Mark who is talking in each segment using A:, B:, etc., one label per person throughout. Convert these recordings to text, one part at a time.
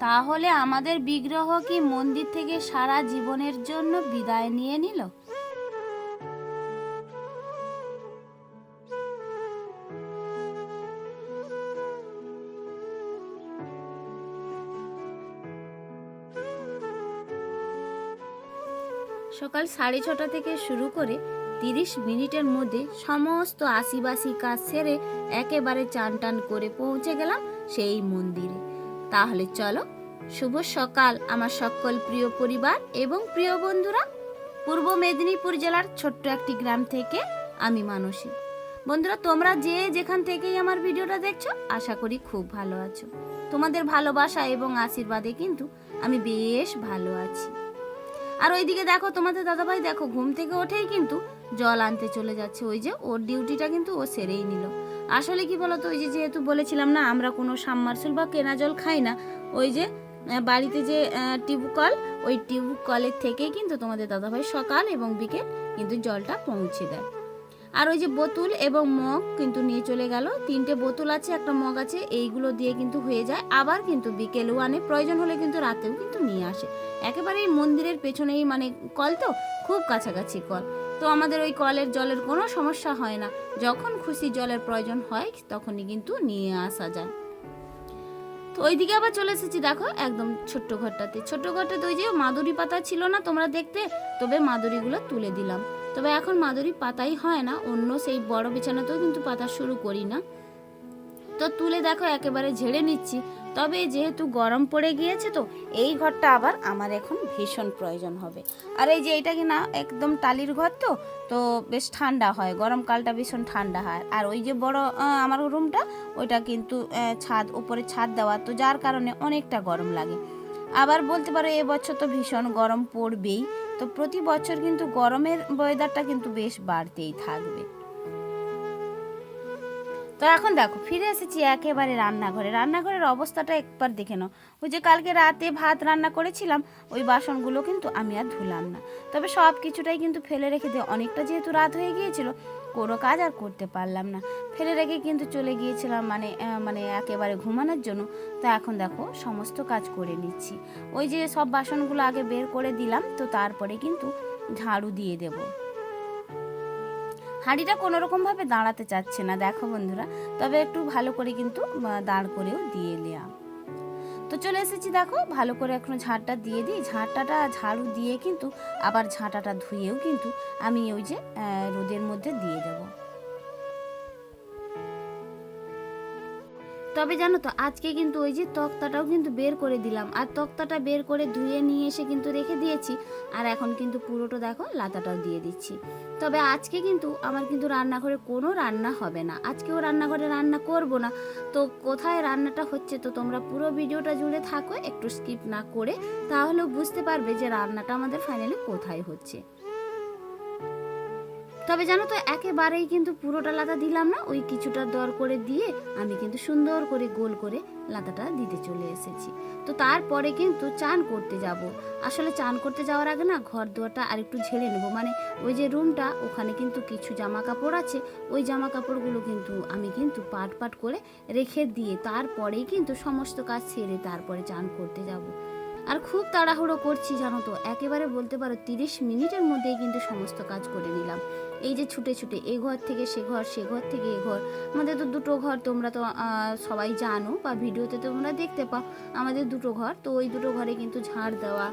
A: তাহলে আমাদের বিগ্রহ কি মন্দির থেকে সারা জীবনের জন্য বিদায় নিয়ে নিল? সকাল সাড়ে ছটা থেকে শুরু করে তিরিশ মিনিটের মধ্যে সমস্ত আশিবাসী কাজ সেরে একেবারে চান টান করে পৌঁছে গেলাম সেই মন্দিরে। তাহলে চলো, শুভ সকাল আমার সকল প্রিয় পরিবার এবং প্রিয় বন্ধুরা। পূর্ব মেদিনীপুর জেলার ছোট্ট একটি গ্রাম থেকে আমি মানসী। বন্ধুরা, তোমরা যে যেখান থেকেই আমার ভিডিওটা দেখছ, আশা করি খুব ভালো আছো। তোমাদের ভালোবাসা এবং আশীর্বাদে কিন্তু আমি বেশ ভালো আছি। আর ওইদিকে দেখো, তোমাদের দাদাভাই দেখো, ঘুম থেকে ওঠেই কিন্তু জল আনতে চলে যাচ্ছে। ওই যে ওর ডিউটিটা কিন্তু ও সেরেই নিল। আসলে কি বলতো, ওই যে যেহেতু বলেছিলাম না, আমরা কোনো সাবমার্সেল বা কেনা জল খাই না, ওই যে বাড়িতে যে টিউবকল ওই টিউবকলের থেকেই কিন্তু তোমাদের দাদাভাই সকাল এবং বিকেল কিন্তু জলটা পৌঁছে দেয়। আর ওই যে বোতল এবং মগ কিন্তু নিয়ে চলে গেল। তিনটে বোতল আছে, একটা মগ আছে, এইগুলো দিয়ে কিন্তু হয়ে যায়। আবার কিন্তু বিকেলেও আনে প্রয়োজন হলে কিন্তু রাতেও কিন্তু নিয়ে আসে। একেবারে মন্দিরের পেছনেই মানে কল তো, খুব কাছাকাছি কল। তো আমাদের ওই কলের জলের কোনো সমস্যা হয় না। যখন খুশি জলের প্রয়োজন হয়, তখনই কিন্তু নিয়ে আসা যায়। তো ওইদিকে আবার চলে এসেছি, দেখো, একদম ছোট্ট ঘরটাতে। ছোট্ট ঘরটাতে ওই যে মাদুরি পাতা ছিল না তোমরা দেখতে? তবে মাদুরিগুলো তুলে দিলাম। তবে এখন মাদুরি পাতাই হয় না, অন্য সেই বড় বিছানাতেও কিন্তু পাতা শুরু করি না। তো তুলে দেখো, একেবারে ঝেড়ে নিচ্ছি। তবে যেহেতু গরম পড়ে গিয়েছে তো, এই ঘরটা আবার আমার এখন ভীষণ প্রয়োজন হবে। আর এই যে এটা কি না একদম টালির ঘর তো তো বেশ ঠান্ডা হয়, গরমকালটা ভীষণ ঠান্ডা হয়। আর ওই যে বড় আমার রুমটা, ওইটা কিন্তু ছাদ, উপরে ছাদ দেওয়া, তো যার কারণে অনেকটা গরম লাগে। আবার বলতে পারো এবছর তো ভীষণ গরম পড়বেই, তো প্রতি বছর কিন্তু গরমের ওয়েদারটা কিন্তু বেশ বাড়তেই থাকবে। তো এখন দেখো, ফিরে এসেছি একেবারে রান্নাঘরে। রান্নাঘরের অবস্থাটা একবার দেখে নাও। ওই যে কালকে রাতে ভাত রান্না করেছিলাম, ওই বাসনগুলো কিন্তু আমি আর ধুলাম না। তবে সব কিছুটাই কিন্তু ফেলে রেখে দিয়ে, অনেকটা যেহেতু রাত হয়ে গিয়েছিল, কোনো কাজ আর করতে পারলাম না। ফেলে রেখে কিন্তু চলে গিয়েছিলাম মানে মানে একেবারে ঘুমানোর জন্য। তো এখন দেখো, সমস্ত কাজ করে নিচ্ছি। ওই যে সব বাসনগুলো আগে বের করে দিলাম, তো তারপরে কিন্তু ঝাড়ু দিয়ে দেবো। হাঁড়িটা কোনো রকমভাবে দাঁড়াতে চাচ্ছে না, দেখো বন্ধুরা। তবে একটু ভালো করে কিন্তু দাঁড় করেও দিয়ে নেওয়া তো চলে এসেছি দেখো, ভালো করে এখনও ঝাঁটটা দিয়ে দিই। ঝাঁটাটা ঝাড়ু দিয়ে কিন্তু আবার ঝাঁটাটা ধুয়েও কিন্তু আমি ওই যে রোদের মধ্যে দিয়ে দেবো। তবে জানো তো, আজকে কিন্তু ওই যে তক্তাটাও কিন্তু বের করে দিলাম। আর তক্তাটা বের করে ধুয়ে নিয়ে এসে কিন্তু রেখে দিয়েছি। আর এখন কিন্তু পুরোটা দেখো লাতাটাও দিয়ে দিচ্ছি। তবে আজকে কিন্তু আমার কিন্তু রান্নাঘরে কোনো রান্না হবে না। আজকেও রান্নাঘরে রান্না করব না। তো কোথায় রান্নাটা হচ্ছে তো তোমরা পুরো ভিডিওটা জুড়ে থাকো, একটু স্কিপ না করে। তাহলেও বুঝতে পারবে যে রান্নাটা আমাদের ফাইনালি কোথায় হচ্ছে। তবে জানো তো, একেবারেই কিন্তু পুরোটা লাতা দিলাম না। ওই কিছুটা দর করে দিয়ে আমি কিন্তু সুন্দর করে গোল করে লাতাটা দিতে চলে এসেছি। তো তারপরে কিন্তু চান করতে যাব। আসলে চান করতে যাওয়ার আগে না, ঘর দুয়ারটা আর একটু ঝেড়ে নেব। মানে ওই যে রুমটা, ওখানে কিন্তু কিছু জামা কাপড় আছে। ওই জামা কাপড়গুলো কিন্তু আমি কিন্তু পাট পাট করে রেখে দিয়ে তারপরেই কিন্তু সমস্ত কাজ সেরে তারপরে চান করতে যাব। আর খুব তাড়াহুড়ো করছি, জানো তো। একেবারে বলতে পারো তিরিশ মিনিটের মধ্যেই কিন্তু সমস্ত কাজ করে নিলাম। এই যে ছুটে ছুটে, এ ঘর থেকে সে ঘর সে ঘর থেকে এ ঘর। আমাদের তো দুটো ঘর, তোমরা তো সবাই জানো বা ভিডিওতে তোমরা দেখতে পাও। আমাদের দুটো ঘর, তো ওই দুটো ঘরে কিন্তু ঝাড় দেওয়া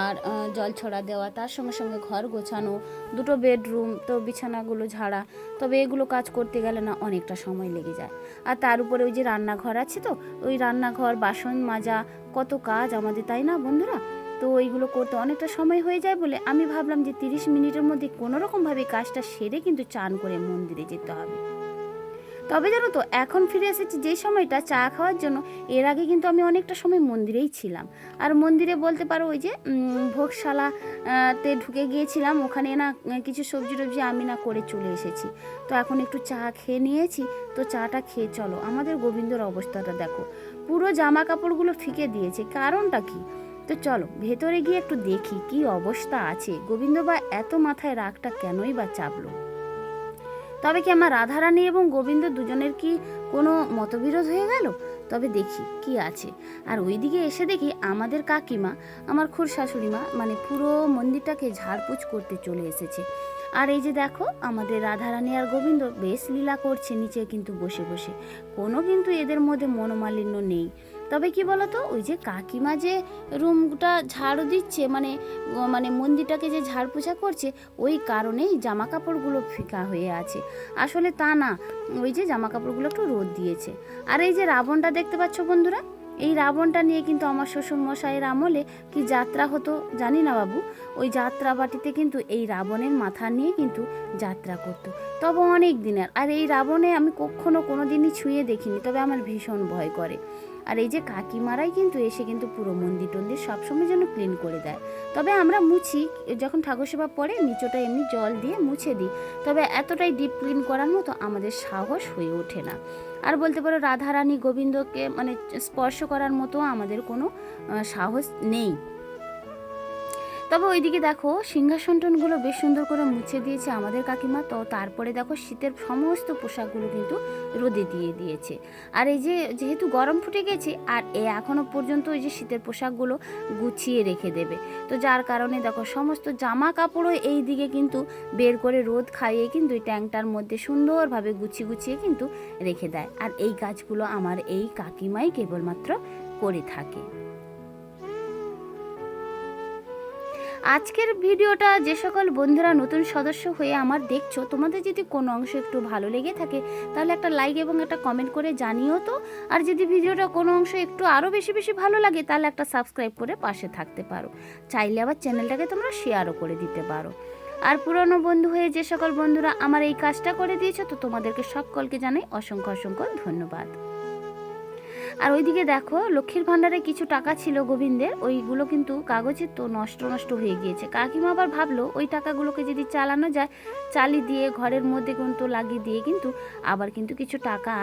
A: আর জল ছড়া দেওয়া, তার সঙ্গে সঙ্গে ঘর গোছানো, দুটো বেডরুম, তো বিছানাগুলো ঝাড়া। তবে এগুলো কাজ করতে গেলে না অনেকটা সময় লেগে যায়। আর তার উপরে ওই যে রান্নাঘর আছে তো, ওই রান্নাঘর, বাসন মাজা কত কাজ আমাদের তাই না বন্ধুরা? তো ওইগুলো করতে অনেকটা সময় হয়ে যায় বলে আমি ভাবলাম যে তিরিশ মিনিটের মধ্যে কোনো রকমভাবে কাজটা সেরে কিন্তু চান করে মন্দিরে যেতে হবে। তবে জানো তো এখন ফিরে এসেছি যেই সময়টা চা খাওয়ার জন্য এর আগে কিন্তু আমি অনেকটা সময় মন্দিরেই ছিলাম। আর মন্দিরে বলতে পারো ওই যে উম, ভোগশালা তে ঢুকে গিয়েছিলাম ওখানে না কিছু সবজি টবজি আমি না করে চলে এসেছি। তো এখন একটু চা খেয়ে নিয়েছি তো চাটা খেয়ে চলো। আমাদের গোবিন্দর অবস্থাটা দেখো। পুরো জামা কাপড়গুলো ফিকে দিয়েছে। কারণটা কি? তো চলো, ভেতরে গিয়ে একটু দেখি কি অবস্থা আছে। গোবিন্দ বা এত মাথায় রাগটা কেনই বা চাপলো? তবে কি আমার রাধারানী এবং গোবিন্দ দুজনের কি কোনো মতবিরোধ হয়ে গেল? তবে দেখি কি আছে। আর ওইদিকে এসে দেখি আমাদের কাকিমা, আমার খুর শাশুড়ি মা মানে পুরো মন্দিরটাকে ঝাড়পুছ করতে চলে এসেছে। আর এই যে দেখো, আমাদের রাধারানী আর গোবিন্দ বেশ লীলা করছে, নিচে কিন্তু বসে বসে। কোনো কিন্তু এদের মধ্যে মনোমালিন্য নেই। তবে কি বলতো, ওই যে কাকিমা যে রুমটা ঝাড়ু দিচ্ছে মানে মানে মন্দিরটাকে যে ঝাড় পোছা করছে, ওই কারণেই জামা কাপড়গুলো ফিকা হয়ে আছে। আসলে তা না, ওই যে জামা কাপড়গুলো একটু রোদ দিয়েছে। আর এই যে রাবণটা দেখতে পাচ্ছ বন্ধুরা এই রাবণটা নিয়ে কিন্তু আমার শ্বশুর মশাইয়ের আমলে কি যাত্রা হতো জানি না বাবু। ওই যাত্রা বাটিতে কিন্তু এই রাবণের মাথা নিয়ে কিন্তু যাত্রা করতো। তবে অনেক দিনের, আর এই রাবণে আমি কখনো কোনো দিনই ছুঁয়ে দেখিনি, তবে আমার ভীষণ ভয় করে। আর এই যে কাকিমারাই কিন্তু এসে কিন্তু পুরো মন্দির টন্দির সবসময় যেন ক্লিন করে দেয়। তবে আমরা মুছি, যখন ঠাকুর সেবা পড়ে নিচোটা এমনি জল দিয়ে মুছে দিই। তবে এতটাই ডিপ ক্লিন করার মতো আমাদের সাহস হয়ে ওঠে না। আর বলতে পারো রাধারানী গোবিন্দকে মানে স্পর্শ করার মতো আমাদের কোনো সাহস নেই। তবে ওইদিকে দেখো, সিংহাসনটনগুলো বেশ সুন্দর করে মুছে দিয়েছে আমাদের কাকিমা। তো তারপরে দেখো, শীতের সমস্ত পোশাকগুলো কিন্তু রোদে দিয়ে দিয়েছে। আর এই যে, যেহেতু গরম ফুটে গেছে, আর এ এখনও পর্যন্ত ওই যে শীতের পোশাকগুলো গুছিয়ে রেখে দেবে। তো যার কারণে দেখো, সমস্ত জামা কাপড়ও এই দিকে কিন্তু বের করে রোদ খাইয়ে কিন্তু এই ট্যাঙ্কটার মধ্যে সুন্দরভাবে গুছিয়ে গুছিয়ে কিন্তু রেখে দেয়। আর এই কাজগুলো আমার এই কাকিমাই কেবলমাত্র করে থাকে। আজকের ভিডিওটা যে সকল বন্ধুরা নতুন সদস্য হয়ে আমার দেখছ, তোমাদের যদি কোনো অংশ একটু ভালো লেগে থাকে, তাহলে একটা লাইক এবং একটা কমেন্ট করে জানিও তো। আর যদি ভিডিওটা কোনো অংশ একটু আরও বেশি বেশি ভালো লাগে, তাহলে একটা সাবস্ক্রাইব করে পাশে থাকতে পারো। চাইলে আবার চ্যানেলটাকে তোমরা শেয়ারও করে দিতে পারো। আর পুরনো বন্ধু হয়ে যে সকল বন্ধুরা আমার এই কাজটা করে দিয়েছ, তো তোমাদেরকে সকলকে জানাই অসংখ্য অসংখ্য ধন্যবাদ। আর ওইদিকে দেখো, লক্ষ্মীর ভাণ্ডারে কিছু টাকা ছিল গোবিন্দের, ওইগুলো কিন্তু কাগজে তো নষ্ট নষ্ট হয়ে গিয়েছে। কাকিমা আবার ভাবলো, ওই টাকাগুলোকে যদি চালানো যায়, চালি দিয়ে ঘরের মধ্যে কিন্তু লাগিয়ে দিয়ে কিন্তু আবার কিন্তু কিছু টাকা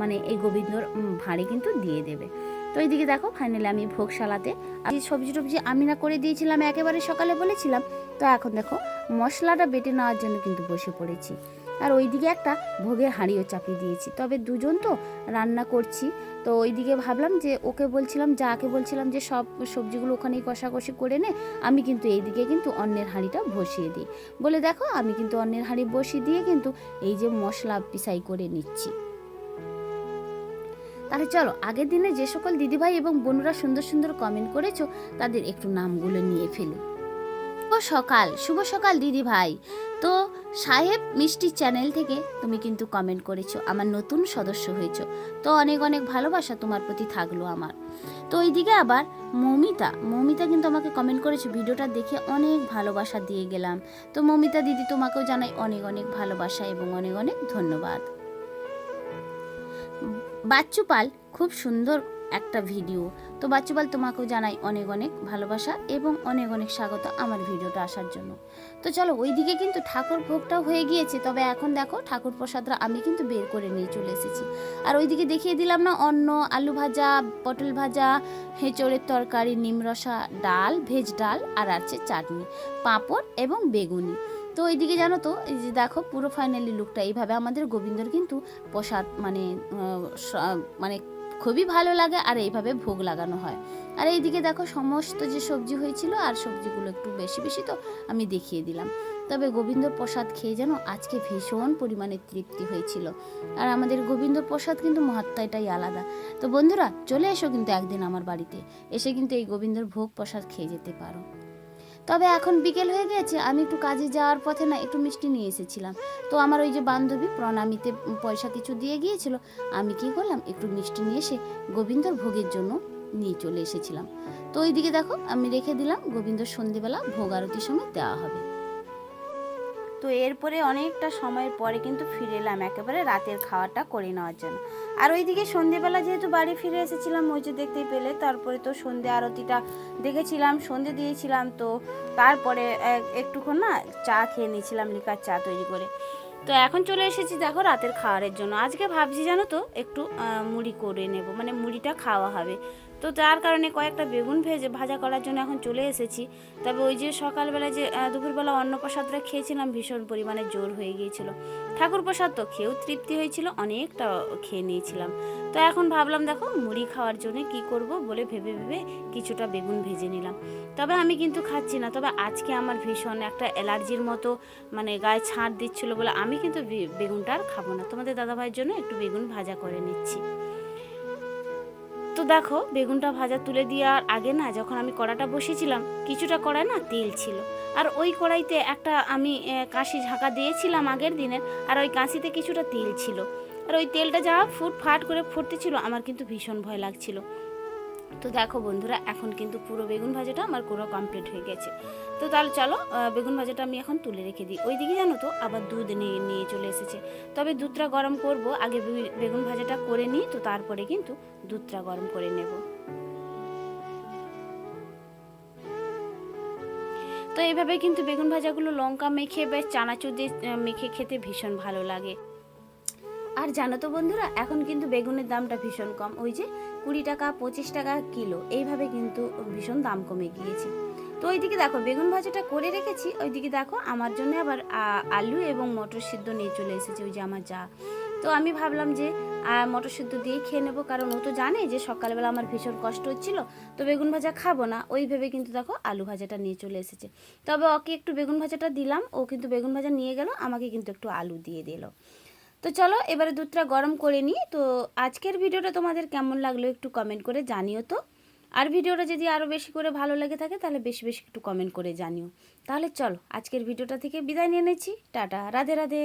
A: মানে এই গোবিন্দর ভাঁড়ে কিন্তু দিয়ে দেবে। তো এইদিকে দেখো ফাইনালি আমি ভোগশালাতে আমি সবজি টবজি আমি না করে দিয়েছিলাম, একেবারে সকালে বলেছিলাম। তো এখন দেখো, মশলাটা বেটে নেওয়ার জন্য কিন্তু বসে পড়েছি। আর ওইদিকে একটা ভোগের হাঁড়িও চাপিয়ে দিয়েছি। তবে দুজন তো রান্না করছি। তো ওইদিকে ভাবলাম যে ওকে বলছিলাম, যাকে বলছিলাম যে সব সবজিগুলো ওখানেই কষাকষি করে নে, আমি কিন্তু এইদিকে কিন্তু অন্যের হাঁড়িটা বসিয়ে দিই। বলে দেখো, আমি কিন্তু অন্যের হাঁড়ি বসিয়ে দিয়ে কিন্তু এই যে মশলা পিসাই করে নিচ্ছি। তাহলে চলো, আগের দিনে যে সকল দিদিভাই এবং বোনরা সুন্দর সুন্দর কমেন্ট করেছ, তাদের একটু নামগুলো নিয়ে ফেলি। শুভ সকাল, শুভ সকাল দিদি ভাই। তো সাহেব মিষ্টি চ্যানেল থেকে তুমি কিন্তু কমেন্ট করেছ, আমার নতুন সদস্য হয়েছো। তো অনেক অনেক ভালোবাসা তোমার প্রতি থাকল আমার। তো ওইদিকে আবার মমিতা মমিতা কিন্তু আমাকে কমেন্ট করেছে, ভিডিওটা দেখে অনেক ভালোবাসা দিয়ে গেলাম। তো মমিতা দিদি তোমাকেও জানাই অনেক অনেক ভালোবাসা এবং অনেক অনেক ধন্যবাদ। বাচ্চুপাল খুব সুন্দর একটা ভিডিও। তো বাচ্চুপাল তোমাকেও জানাই অনেক অনেক ভালোবাসা এবং অনেক অনেক স্বাগত আমার ভিডিওটা আসার জন্য। তো চলো, ওইদিকে কিন্তু ঠাকুর ভোগটাও হয়ে গিয়েছে। তবে এখন দেখো, ঠাকুর প্রসাদরা আমি কিন্তু বের করে নিয়ে চলে এসেছি। আর ওইদিকে দেখিয়ে দিলাম না, অন্ন, আলু ভাজা, পটল ভাজা, হেঁচড়ের তরকারি নিমরসা ডাল, ভেজ ডাল, আর আছে চাটনি, পাঁপড় এবং বেগুনি। তো ওইদিকে জানো তো, এই যে দেখো, পুরো ফাইনালি লুকটা। এইভাবে আমাদের গোবিন্দর কিন্তু প্রসাদ মানে মানে খুবই ভালো লাগে আর এইভাবে ভোগ লাগানো হয়। আর এইদিকে দেখো সমস্ত যে সবজি হয়েছিল আর সবজিগুলো একটু বেশি বেশি তো আমি দেখিয়ে দিলাম। তবে গোবিন্দ প্রসাদ খেয়ে যেন আজকে ভীষণ পরিমাণে তৃপ্তি হয়েছিল। আর আমাদের গোবিন্দ প্রসাদ কিন্তু মহাত্মাটাই আলাদা। তো বন্ধুরা, চলে এসো কিন্তু একদিন আমার বাড়িতে। এসে কিন্তু এই গোবিন্দর ভোগ প্রসাদ খেয়ে যেতে পারো। তবে এখন বিকেল হয়ে গেছে, আমি একটু কাজে যাওয়ার পথে না একটু মিষ্টি নিয়ে এসেছিলাম। তো আমার ওই যে বান্ধবী প্রণামীতে পয়সা কিছু দিয়ে গিয়েছিল, আমি কি করলাম, একটু মিষ্টি নিয়ে এসে গোবিন্দর ভোগের জন্য নিয়ে চলে এসেছিলাম। তো ওইদিকে দেখো, আমি রেখে দিলাম, গোবিন্দর সন্ধেবেলা ভোগ আরতির সময় দেওয়া হবে। তো এরপরে অনেকটা সময়ের পরে কিন্তু ফিরে এলাম, একেবারে রাতের খাওয়াটা করে নেওয়ার জন্য। আর ওইদিকে সন্ধেবেলা যেহেতু বাড়ি ফিরে এসেছিলাম, ওই যে দেখতেই পেলে, তারপরে তো সন্ধে আরতিটা দেখেছিলাম, সন্ধে দিয়েছিলাম, তো তারপরে একটুক্ষণ না চা খেয়ে নিয়েছিলাম লিকার চা তৈরি করে। তো এখন চলে এসেছি দেখো রাতের খাওয়ারের জন্য। আজকে ভাবছি জানো তো, একটু মুড়ি করে নেব মানে মুড়িটা খাওয়া হবে। তো যার কারণে কয়েকটা বেগুন ভেজে ভাজা করার জন্য এখন চলে এসেছি। তবে ওই যে সকালবেলা যে দুপুরবেলা অন্নপ্রসাদটা খেয়েছিলাম, ভীষণ পরিমাণে জোর হয়ে গিয়েছিল। ঠাকুর প্রসাদ তো খেয়েও তৃপ্তি হয়েছিল, অনেকটা খেয়ে নিয়েছিলাম। তো এখন ভাবলাম, দেখো, মুড়ি খাওয়ার জন্য কি করব বলে ভেবে ভেবে কিছুটা বেগুন ভেজে নিলাম। তবে আমি কিন্তু খাচ্ছি না, তবে আজকে আমার ভীষণ একটা অ্যালার্জির মতো মানে গায়ে ছাড় দিচ্ছিল বলে আমি কিন্তু বেগুনটা আর খাব না। তোমাদের দাদাভাইয়ের জন্য একটু বেগুন ভাজা করে নিচ্ছি। দেখো, বেগুনটা ভাজা তুলে দেওয়ার আগে না যখন আমি কড়াটা বসেছিলাম কিছুটা কড়ায় না তেল ছিল। আর ওই কড়াইতে একটা আমি কাশি ঝাঁকা দিয়েছিলাম আগের দিনের, আর ওই কাঁচিতে কিছুটা তেল ছিল। আর ওই তেলটা যা ফুট ফাট করে ফুটতেছিল আমার কিন্তু ভীষণ ভয় লাগছিল। তো দেখো বন্ধুরা, এখন কিন্তু পুরো বেগুন ভাজাটা আমার পুরো কমপ্লিট হয়ে গেছে। তো তাহলে চলো বেগুন ভাজাটা আমি এখন তুলে রেখে দিই। ওইদিকে জানো তো, আবার দুধ নিয়ে নিয়ে চলে এসেছে। তবে দুধটা গরম করব, আগে বেগুন ভাজাটা করে নিই, তো তারপরে কিন্তু দুধটা গরম করে নেব। তো এইভাবে কিন্তু বেগুন ভাজাগুলো লঙ্কা মেখে বেশ চানাচুর দিয়ে মেখে খেতে ভীষণ ভালো লাগে। আর জানো তো বন্ধুরা, এখন কিন্তু বেগুনের দামটা ভীষণ কম। ওই যে কুড়ি টাকা, পঁচিশ টাকা কিলো, এইভাবে কিন্তু ভীষণ দাম কমে গিয়েছে। তো ওইদিকে দেখো, বেগুন ভাজাটা করে রেখেছি, ওইদিকে দেখো আমার জন্য আবার আলু এবং মটর সিদ্ধ নিয়ে চলে এসেছে ওই যে আমার যা। তো আমি ভাবলাম যে মটর সিদ্ধ দিয়ে খেয়ে নেব, কারণ ও তো জানে যে সকালবেলা আমার ভীষণ কষ্ট হচ্ছিল, তো বেগুন ভাজা খাব না। ওই ভেবে কিন্তু দেখো আলু ভাজাটা নিয়ে চলে এসেছে। তবে ওকে একটু বেগুন ভাজাটা দিলাম, ও কিন্তু বেগুন ভাজা নিয়ে গেল, আমাকে কিন্তু একটু আলু দিয়ে দিল। তো চলো, এবারে দুধটা গরম করে নিই। তো আজকের ভিডিওটা তোমাদের কেমন লাগল একটু কমেন্ট করে জানিও তো। আর ভিডিওটা যদি আরও বেশি করে ভালো লেগে থাকে, তাহলে বেশি বেশি একটু কমেন্ট করে জানিও। তাহলে চলো, আজকের ভিডিওটা থেকে বিদায় নিয়ে নিচ্ছি। টাটা, রাধে রাধে।